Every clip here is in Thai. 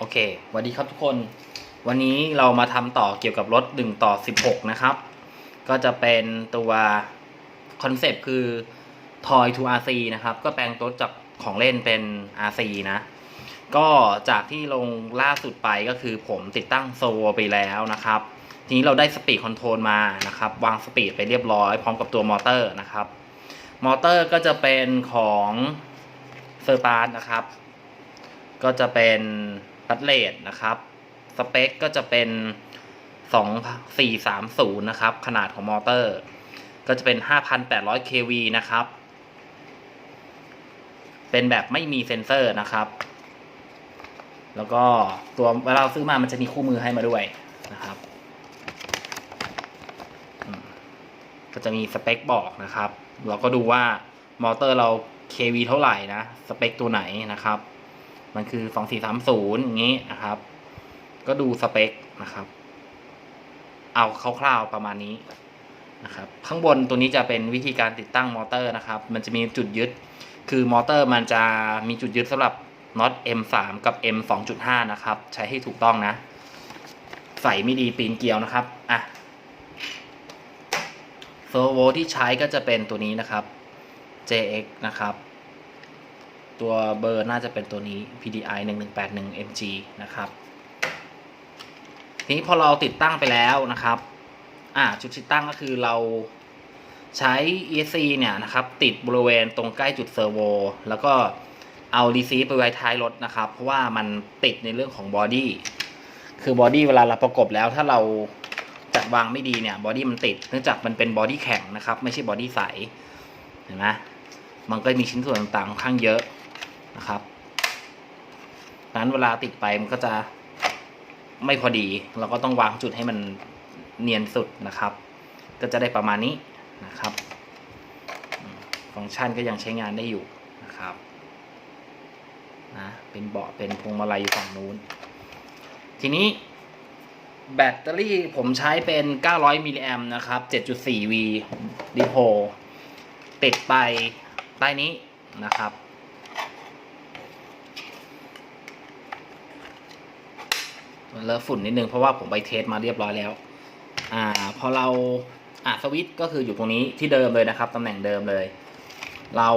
โอเคสวัสดีครับทุกคน วันนี้เรามาทำต่อเกี่ยวกับรถ1ต่อ 16 นะครับ ก็จะเป็นตัวคอนเซปต์คือ Toy to RC นะครับ ก็แปลงตัวจากของเล่นเป็น RC นะ ก็จากที่ลงล่าสุดไปก็คือผมติดตั้งโซไปแล้วนะครับ ทีนี้เราได้สปีดคอนโทรลมานะครับ วางสปีดไปเรียบร้อยพร้อมกับตัวมอเตอร์นะครับ มอเตอร์ก็จะเป็นของเซอร์ปาร์นะครับ ก็จะเป็น บัตเลดนะครับ สเปคก็จะเป็น2430 นะครับ ขนาดของมอเตอร์ ก็จะเป็น 5,800 kV นะครับ เป็นแบบไม่มีเซ็นเซอร์นะครับ แล้วก็ตัวเวลาเราซื้อมามันจะมีคู่มือให้มาด้วยนะครับ ก็จะมีสเปคบอกนะครับ เราก็ดูว่ามอเตอร์เรา kV เท่าไหร่นะ สเปคตัวไหนนะครับ มันคือ2430อย่างนี้นะครับ ก็ดูสเปคนะครับ เอาคร่าวๆประมาณนี้นะครับ ข้างบนตัวนี้จะเป็นวิธีการติดตั้งมอเตอร์นะครับ มันจะมีจุดยึด คือมอเตอร์มันจะมีจุดยึดสำหรับน็อต M3 กับ M 2.5 นะครับ ใช้ให้ถูกต้องนะ ใส่ไม่ดีปีนเกลียวนะครับ อะเซอร์โวที่ใช้ก็จะเป็นตัวนี้นะครับ JX นะครับ ตัวเบอร์น่าจะเป็นตัวนี้ PDI 1181 MG นะครับทีนี้พอเราติดตั้งไปแล้วนะครับอ่าจุดติดตั้งก็คือเราใช้ ESC เนี่ยนะครับ ติดบริเวณตรงใกล้จุดเซอร์โวแล้วก็เอา receive ไปไว้ท้ายรถนะครับ เพราะว่ามันติดในเรื่องของบอดี้คือบอดี้เวลาเราประกบแล้วถ้าเราจัดวางไม่ดีเนี่ยบอดี้มันติดเนื่องจากมันเป็นบอดี้แข็งนะครับ ไม่ใช่บอดี้ใสเห็นไหมมันก็มีชิ้นส่วนต่างๆค่อนข้างเยอะ นะครับนั้นเวลาติดไปมันก็จะไม่พอดี เราก็ต้องวางจุดให้มันเนียนสุดนะครับ ก็จะได้ประมาณนี้นะครับ ฟังก์ชันก็ยังใช้งานได้อยู่นะครับนะเป็นเบาะเป็นพวงมาลัยอยู่ฝั่งนู้น ทีนี้แบตเตอรี่ผมใช้เป็น 900 มิลลิแอมนะครับ 7.4V ดิโพติดไปใต้นี้นะครับ มันเลอะฝุ่นนิดนึงเพราะว่าผมไปเทสมาเรียบร้อยแล้ว อ่า พอเราอ่าสวิตก็คืออยู่ตรงนี้ที่เดิมเลยนะครับตำแหน่งเดิมเลย เรา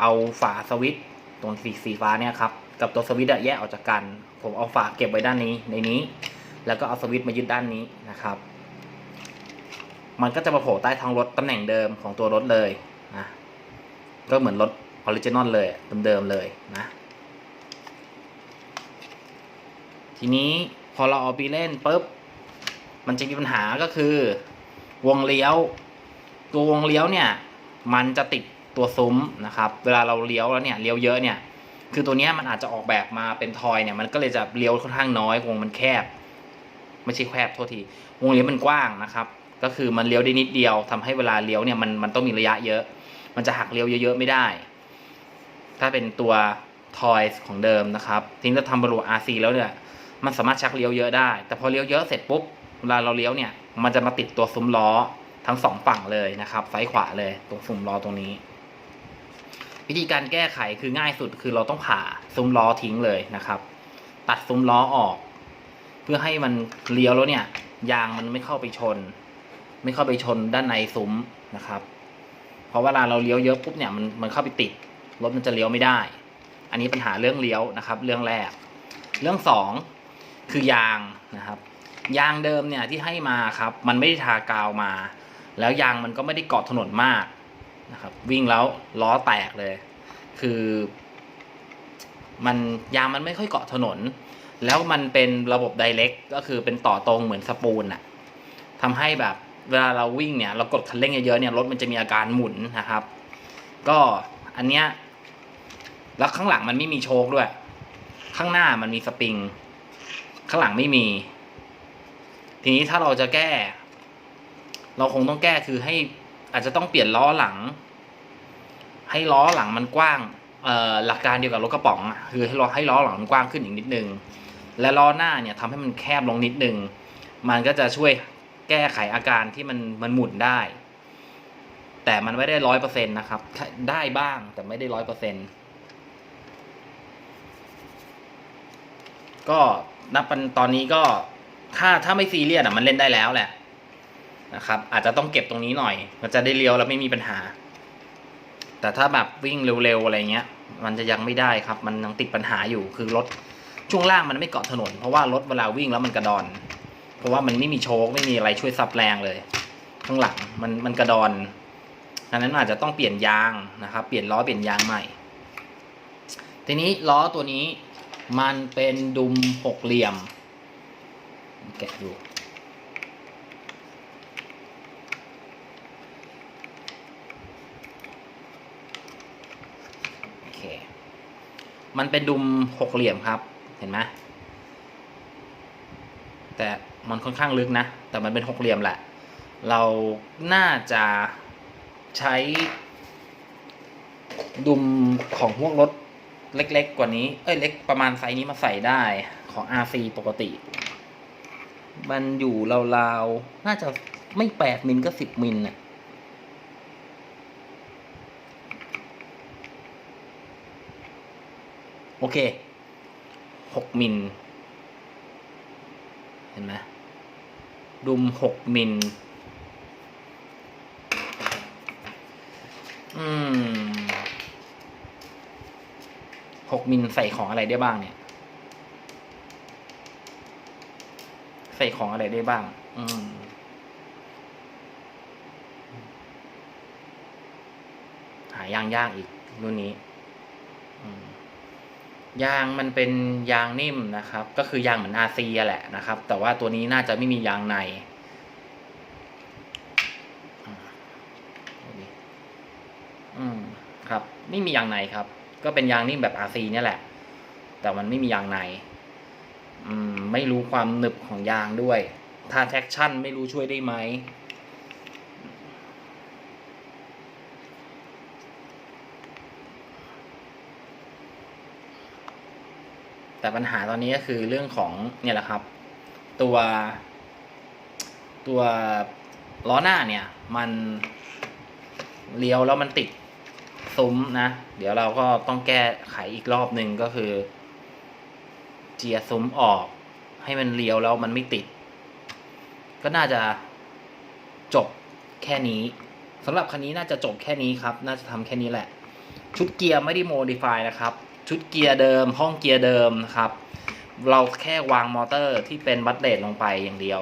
เอาฝาสวิตตรงสีสีฟ้าเนี่ยครับกับตัวสวิตแยกออกจากกัน ผมเอาฝาเก็บไว้ด้านนี้ในนี้ แล้วก็เอาสวิตมายึดด้านนี้นะครับ มันก็จะมาโผล่ใต้ท้องรถตำแหน่งเดิมของตัวรถเลยนะก็เหมือนรถออริจินอลเลยเดิมๆเลยนะ ทีนี้ พอเราเอาไปเล่นปุ๊บมันจะมีปัญหาก็คือ วงเลี้ยว ตัววงเลี้ยวเนี่ยมันจะติดตัวซุ้มนะครับ เวลาเราเลี้ยวแล้วเนี่ยเลี้ยวเยอะเนี่ยคือตัวเนี้ยมันอาจจะออกแบบมาเป็นทอยเนี่ยมันก็เลยจะเลี้ยวค่อนข้างน้อยวงมันแคบ ไม่ใช่แคบโทษทีวงเลี้ยวมันกว้างนะครับ ก็คือมันเลี้ยวได้นิดเดียวทำให้เวลาเลี้ยวเนี่ยมันมันต้องมีระยะเยอะ มันจะหักเลี้ยวเยอะๆไม่ได้ ถ้าเป็นตัวทอยของเดิมนะครับทีนี้เราทำบรรลุ RC แล้วเนี่ย มันสามารถชักเลี้ยวเยอะได้ แต่พอเลี้ยวเยอะเสร็จปุ๊บเวลาเราเลี้ยวเนี่ย มันจะมาติดตัวซุ้มล้อทั้งสองฝั่งเลยนะครับ ซ้ายขวาเลยตรงซุ้มล้อตรงนี้ วิธีการแก้ไขคือง่ายสุดคือเราต้องผ่าซุ้มล้อทิ้งเลยนะครับ ตัดซุ้มล้อออก เพื่อให้มันเลี้ยวแล้วเนี่ย ยางมันไม่เข้าไปชน ไม่เข้าไปชนด้านในซุ้มนะครับ เพราะเวลาเราเลี้ยวเยอะปุ๊บเนี่ยมันมันเข้าไปติดรถมันจะเลี้ยวไม่ได้ อันนี้ปัญหาเรื่องเลี้ยวนะครับ เรื่องแรก เรื่องสอง คือยางนะครับ ยางเดิมเนี่ยที่ให้มาครับ มันไม่ได้ทากาวมา แล้วยางมันก็ไม่ได้เกาะถนนมากนะครับ วิ่งแล้วล้อแตกเลย คือ มันยางมันไม่ค่อยเกาะถนน แล้วมันเป็นระบบไดเ c กก็คือเป็นต่อตรงเหมือนสปูน่ะทำให้แบบเวลาเราวิ่งเนี่ยเรากดคันเร่งเยอะๆเนี่ยรถมันจะมีอาการหมุนนะครับ ก็อันเนี้ยแล้วข้างหลังมันไม่มีโชคด้วย ข้างหน้ามันมีสปริง ข้างหลังไม่มี ทีนี้ถ้าเราจะแก้ เราคงต้องแก้คือให้อาจจะต้องเปลี่ยนล้อหลัง ให้ล้อหลังมันกว้างหลักการเดียวกับรถกระป๋องคือให้ล้อให้ล้อหลังมันกว้างขึ้นอีกนิดนึง และล้อหน้าเนี่ยทำให้มันแคบลงนิดนึง มันก็จะช่วยแก้ไขอาการที่มันมันหมุนได้ แต่มันไม่ได้ร้อยเปอร์เซ็นต์นะครับ ได้บ้างแต่ไม่ได้ร้อยเปอร์เซ็นต์ก็ นับเป็นตอนนี้ก็ถ้าถ้าไม่ซีเรียสอะมันเล่นได้แล้วแหละนะครับ อาจจะต้องเก็บตรงนี้หน่อย มันจะได้เลี้ยวแล้วไม่มีปัญหา แต่ถ้าแบบวิ่งเร็วๆอะไรเงี้ย มันจะยังไม่ได้ครับ มันยังติดปัญหาอยู่คือรถช่วงล่างมันไม่เกาะถนน เพราะว่ารถเวลาวิ่งแล้วมันกระดอน เพราะว่ามันไม่มีโชคไม่มีอะไรช่วยซับแรงเลย ข้างหลังมันมันกระดอนดังนั้นอาจจะต้องเปลี่ยนยางนะครับ เปลี่ยนล้อเปลี่ยนยางใหม่ ทีนี้ล้อตัวนี้ มันเป็นดุมหกเหลี่ยม แกะดูโอเค มันเป็นดุมหกเหลี่ยมครับ เห็นไหมแต่มันค่อนข้างลึกนะ แต่มันเป็นหกเหลี่ยมแหละ เราน่าจะใช้ดุมของพวกรถ เล็กๆกว่านี้ เอ้ยเล็กประมาณไซส์นี้มาใส่ได้ของ RC ปกติ มันอยู่ราวๆ น่าจะไม่แปดมิลก็สิบมิลน่ะโอเคหกมิล เห็นไหมดุมหกมิล อืม หกมิลใส่ของอะไรได้บ้างเนี่ย ใส่ของอะไรได้บ้าง อืมหายางยากอีกรุ่นนี้ยางมันเป็นยางนิ่มนะครับ ก็คือยางเหมือนอาซีแหละนะครับ แต่ว่าตัวนี้น่าจะไม่มียางในอือืมครับ ไม่มียางในครับ ก็เป็นยางนิ่มแบบอาซีเนี่ยแหละ แต่มันไม่มียางในมไม่รู้ความหนึบของยางด้วย ถ้าแท็กชั่นไม่รู้ช่วยได้ไหมแต่ปัญหาตอนนี้ก็คือเรื่องของเนี่ยแหละครับ ตัว ตัวล้อหน้าเนี่ย มันเลี้ยวแล้วมันติด ซุ้มนะ เดี๋ยวเราก็ต้องแก้ไขอีกรอบหนึ่งก็คือ เจียร์ซุ้มออก ให้มันเลี้ยวแล้วมันไม่ติด ก็น่าจะจบแค่นี้สำหรับคันนี้น่าจะจบแค่นี้ครับ น่าจะทำแค่นี้แหละ ชุดเกียร์ไม่ได้โมดิฟายนะครับ ชุดเกียร์เดิม ห้องเกียร์เดิมนะครับ เราแค่วางมอเตอร์ที่เป็นบัตเลตลงไปอย่างเดียว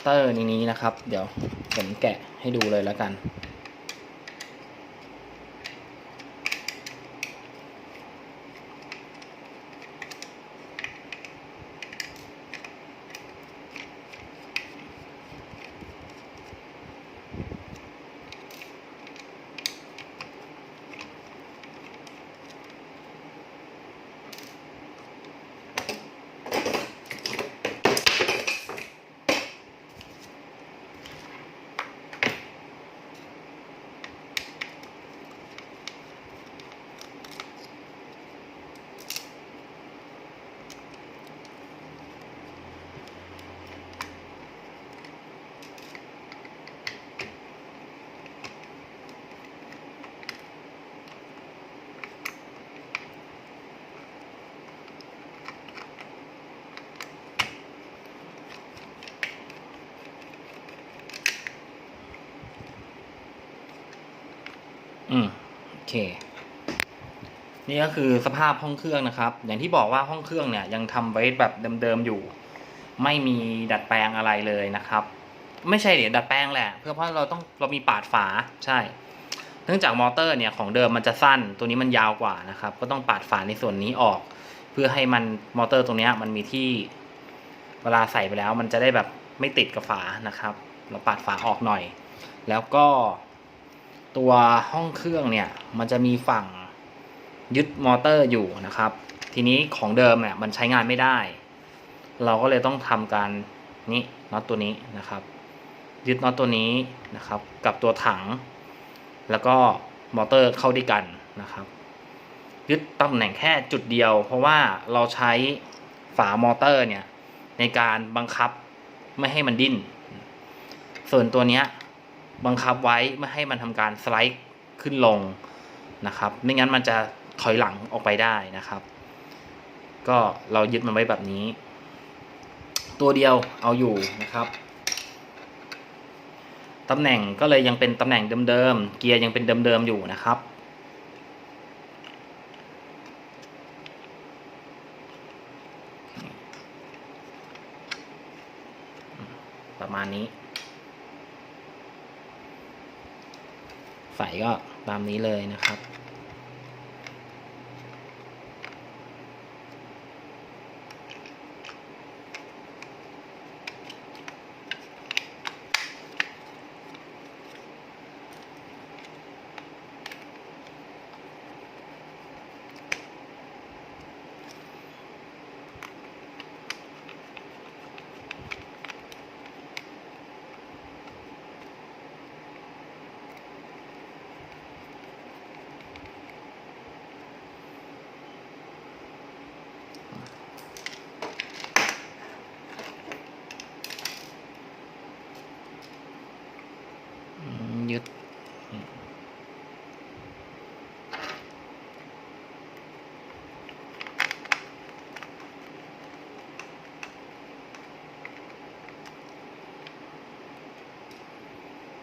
เตอร์นี้นะครับ เดี๋ยวผมแกะให้ดูเลยแล้วกัน อืมโอ เค นี่ก็คือสภาพห้องเครื่องนะครับ อย่างที่บอกว่าห้องเครื่องเนี่ยยังทำไว้แบบเดิมๆอยู่ ไม่มีดัดแปลงอะไรเลยนะครับ ไม่ใช่เดี๋ยวดัดแปลงแหละ เพื่อเพราะเราต้องเรามีปาดฝาใช่ เนื่องจากมอเตอร์เนี่ยของเดิมมันจะสั้น ตัวนี้มันยาวกว่านะครับ ก็ต้องปาดฝาในส่วนนี้ออก เพื่อให้มันมอเตอร์ตรงนี้มันมีที่เวลาใส่ไปแล้วมันจะได้แบบไม่ติดกับฝานะครับ เราปาดฝาออกหน่อย แล้วก็ ตัวห้องเครื่องเนี่ยมันจะมีฝั่งยึดมอเตอร์อยู่นะครับ ทีนี้ของเดิมเนี่ยมันใช้งานไม่ได้ เราก็เลยต้องทำการนี้น็อตตัวนี้นะครับ ยึดน็อตตัวนี้นะครับ กับตัวถัง แล้วก็มอเตอร์เข้าด้วยกันนะครับ ยึดตำแหน่งแค่จุดเดียว เพราะว่าเราใช้ฝามอเตอร์เนี่ยในการบังคับไม่ให้มันดิ้น ส่วนตัวเนี้ย บังคับไว้ไม่ให้มันทำการสไลด์ขึ้นลงนะครับ ไม่งั้นมันจะถอยหลังออกไปได้นะครับ ก็เรายึดมันไว้แบบนี้ ตัวเดียวเอาอยู่นะครับตำแหน่งก็เลยยังเป็นตำแหน่งเดิมๆ เกียร์ยังเป็นเดิมๆ อยู่นะครับ ประมาณนี้ ใส่ก็ตามนี้เลยนะครับ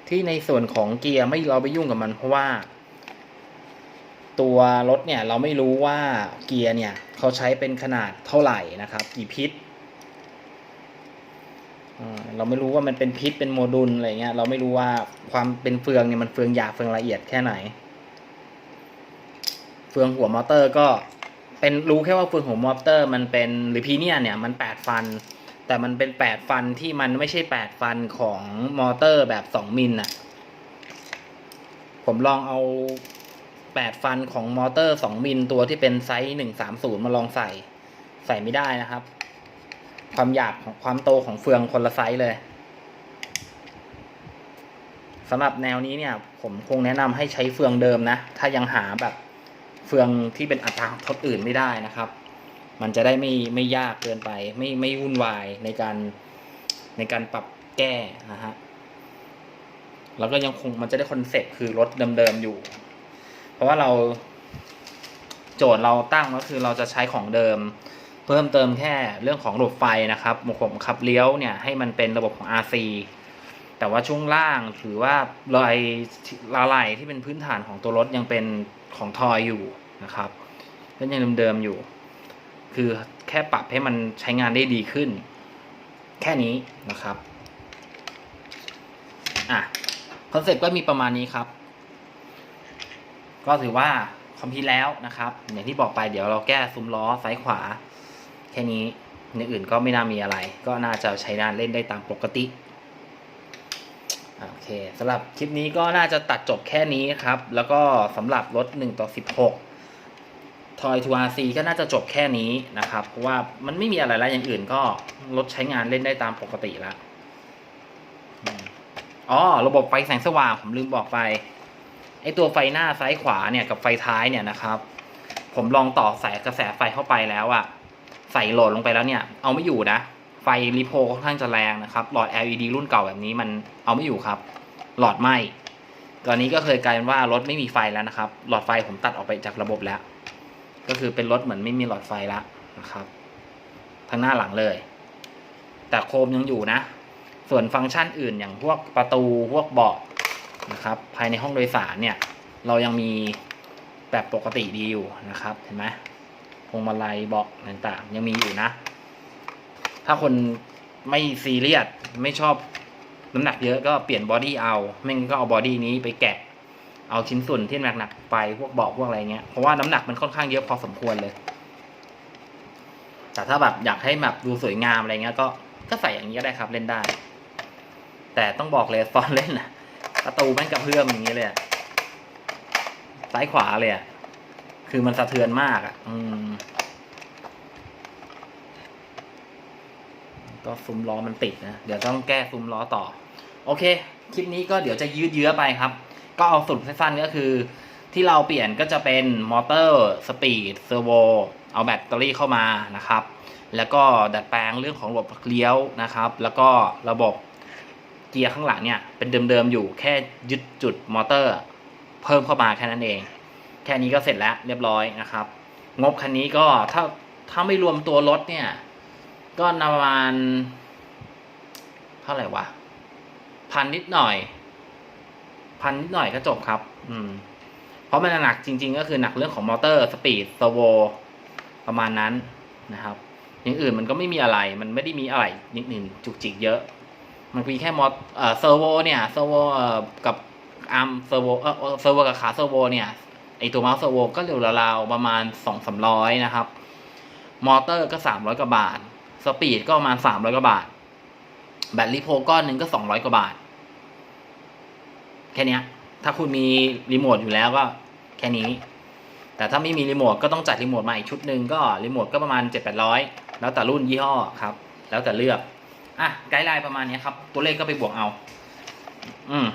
ที่ในส่วนของเกียร์ไม่เราไปยุ่งกับมันเพราะว่า ตัวรถเนี่ยเราไม่รู้ว่าเกียร์เนี่ยเขาใช้เป็นขนาดเท่าไหร่นะครับ กี่พิษเราไม่รู้ว่ามันเป็นพิษเป็นโมดูลอะไรเงี้ยเราไม่รู้ว่าความเป็นเฟืองเนี่ยมันเฟืองหยาบเฟืองละเอียดแค่ไหน เฟืองหัวมอเตอร์ก็เป็นรู้แค่ว่าเฟืองหัวมอเตอร์ มันเป็นหรือพีเนียเนี่ยมันแปดฟัน แต่มันเป็นแปดฟันที่มันไม่ใช่แปดฟันของมอเตอร์แบบสองมิลน่ะ ผมลองเอาแปดฟันของมอเตอร์สองมิลตัวที่เป็นไซส์หนึ่งสามศูนย์มาลองใส่ ใส่ไม่ได้นะครับ ความหยาบของความโตของเฟืองคนละไซส์เลยสำหรับแนวนี้เนี่ย ผมคงแนะนำให้ใช้เฟืองเดิมนะ ถ้ายังหาแบบเฟืองที่เป็นอัตราทดอื่นไม่ได้นะครับ มันจะได้ไม่ไม่ยากเกินไป ไม่ไม่วุ่นวายในการในการปรับแก้นะฮะแล้วก็ยังคงมันจะได้คอนเซ็ปต์คือรถเดิมๆอยู่ เพราะว่าเราโจทย์เราตั้งก็คือเราจะใช้ของเดิม เพิ่มเติมแค่เรื่องของระบบไฟนะครับผมขับเลี้ยวเนี่ยให้มันเป็นระบบของ RC แต่ว่าช่วงล่างถือว่าลายลาไหลที่เป็นพื้นฐานของตัวรถยังเป็นของทอยอยู่นะครับก็ยังเดิมๆอยู่ คือแค่ปรับให้มันใช้งานได้ดีขึ้น แค่นี้นะครับอะคอนเซ็ปต์ก็มีประมาณนี้ครับ ก็ถือว่าคอมพิวแล้วนะครับ อย่างที่บอกไปเดี๋ยวเราแก้ซุ้มล้อซ้ายขวา แค่นี้ในอื่นก็ไม่น่ามีอะไร ก็น่าจะใช้งานเล่นได้ตามปกติโอเคสำหรับคลิปนี้ก็น่าจะตัดจบแค่นี้ครับ แล้วก็สำหรับรถ1ต่อ16 ทอยทูอาร์ซีก็น่าจะจบแค่นี้นะครับ เพราะว่ามันไม่มีอะไรแล้วอย่างอื่นก็รถใช้งานเล่นได้ตามปกติแล้วอ๋อระบบไฟแสงสว่างผมลืมบอกไปไอตัวไฟหน้าซ้ายขวาเนี่ยกับไฟท้ายเนี่ยนะครับ ผมลองต่อสายกระแสไฟเข้าไปแล้วอะใส่โหลดลงไปแล้วเนี่ย เอาไม่อยู่นะ ไฟรีโพค่อนข้างจะแรงนะครับ หลอด LED รุ่นเก่าแบบนี้มันเอาไม่อยู่ครับ หลอดไหมตอนนี้ก็เคยกลายเป็นว่ารถไม่มีไฟแล้วนะครับ หลอดไฟผมตัดออกไปจากระบบแล้ว ก็คือเป็นรถเหมือนไม่มีหลอดไฟแล้วนะครับทั้งหน้าหลังเลย แต่โคมยังอยู่นะ ส่วนฟังก์ชันอื่นอย่างพวกประตูพวกเบาะนะครับ ภายในห้องโดยสารเนี่ย เรายังมีแบบปกติดีอยู่นะครับ เห็นไหมพวงมาลัยเบาะต่างๆ ยังมีอยู่นะ ถ้าคนไม่ซีเรียสไม่ชอบน้ำหนักเยอะก็เปลี่ยนบอดี้เอา ไม่งั้นก็เอาบอดี้นี้ไปแกะ เอาชิ้นส่วนที่หนักๆไปพวกเบาะพวกอะไรเงี้ยเพราะว่าน้ำหนักมันค่อนข้างเยอะพอสมควรเลย แต่ถ้าแบบอยากให้แบบดูสวยงามอะไรเงี้ย ก็ก็ใส่อย่างนี้ก็ได้ครับเล่นได้ แต่ต้องบอกเลยตอนเล่นนะประตูแม่งกระเพื่อมอย่างนี้เลยซ้ายขวาเลยอะคือมันสะเทือนมากอะอืม ก็ซุ้มล้อมันติดนะ เดี๋ยวต้องแก้ซุ้มล้อต่อ โอเค คลิปนี้ก็เดี๋ยวจะยืดเยื้อไปครับ ก็เอาสรุปสั้นๆก็คือ ที่เราเปลี่ยนก็จะเป็นมอเตอร์สปีดเซอร์โวเอาแบตเตอรี่เข้ามานะครับ แล้วก็ดัดแปลงเรื่องของระบบเลี้ยวนะครับ แล้วก็ระบบเกียร์ข้างหลังเนี่ยเป็นเดิมๆอยู่แค่ยึดจุดมอเตอร์ เพิ่มเข้ามาแค่นั้นเอง แค่นี้ก็เสร็จแล้วเรียบร้อยนะครับ งบคันนี้ก็ถ้าถ้าไม่รวมตัวรถเนี่ย ก็ประมาณเท่าไหร่วะพันนิดหน่อย พันนิดหน่อยก็จบครับ อืม เพราะมันหนักจริง ๆ ก็คือหนักเรื่องของมอเตอร์สปีดเซอร์โวประมาณนั้นนะครับ อย่างอื่นมันก็ไม่มีอะไร มันไม่ได้มีอะไรนิดหนึ่งจุกจิกเยอะ มันมีแค่มอเอ่อเซอร์โวเนี่ยเซอร์โวกับอาร์มเซอร์โวเออเซอร์โวกับขาเซอร์โวเนี่ยไอตัวเมาส์เซอร์โวก็เร็วราวๆประมาณสองสามร้อยนะครับ มอเตอร์ก็สามร้อยกว่าบาท สปีดก็ประมาณสามร้อยกว่าบาท แบตลิโพก้อนหนึ่งก็สองร้อยกว่าบาท ค่นี้ถ้าคุณมีรีโมทอยู่แล้วก็แค่นี้ แต่ถ้าไม่มีรีโมทก็ต้องจัดรีโมทมาอีกชุดหนึ่งก็รีโมทก็ประมาณเจ็ดแปดร้อยแล้วแต่รุ่นยี่ห้อครับ แล้วแต่เลือก อะไกด์ไลน์ประมาณนี้ครับ ตัวเลขก็ไปบวกเอา อืม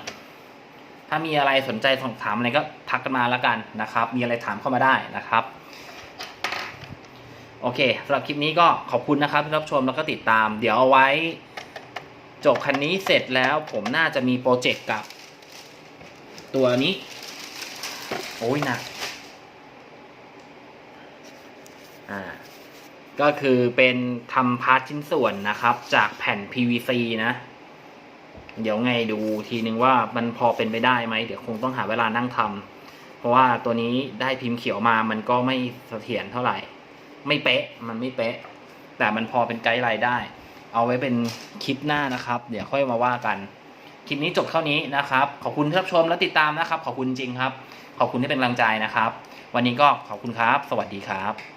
ถ้ามีอะไรสนใจสอบถามอะไรก็ทักกันมาแล้วกันนะครับ มีอะไรถามเข้ามาได้นะครับโอเคสำหรับคลิปนี้ก็ขอบคุณนะครับที่รับชมแล้วก็ติดตาม เดี๋ยวเอาไว้ จบคันนี้เสร็จแล้วผมน่าจะมีโปรเจกต์กับ ตัวนี้ โอ้ยหนัก อ่า ก็คือเป็นทำพาร์ทชิ้นส่วนนะครับ จากแผ่น PVC นะ เดี๋ยวไงดูทีนึงว่ามันพอเป็นไปได้ไหม เดี๋ยวคงต้องหาเวลานั่งทำเพราะว่าตัวนี้ได้พิมพ์เขียวมามันก็ไม่เสถียรเท่าไหร่ ไม่เป๊ะ มันไม่เป๊ะ แต่มันพอเป็นไกด์ไลน์ได้ เอาไว้เป็นคลิปหน้านะครับ เดี๋ยวค่อยมาว่ากัน คลิปนี้จบเท่านี้นะครับ ขอบคุณที่รับชมและติดตามนะครับ ขอบคุณจริงครับ ขอบคุณที่เป็นกำลังใจนะครับ วันนี้ก็ขอบคุณครับ สวัสดีครับ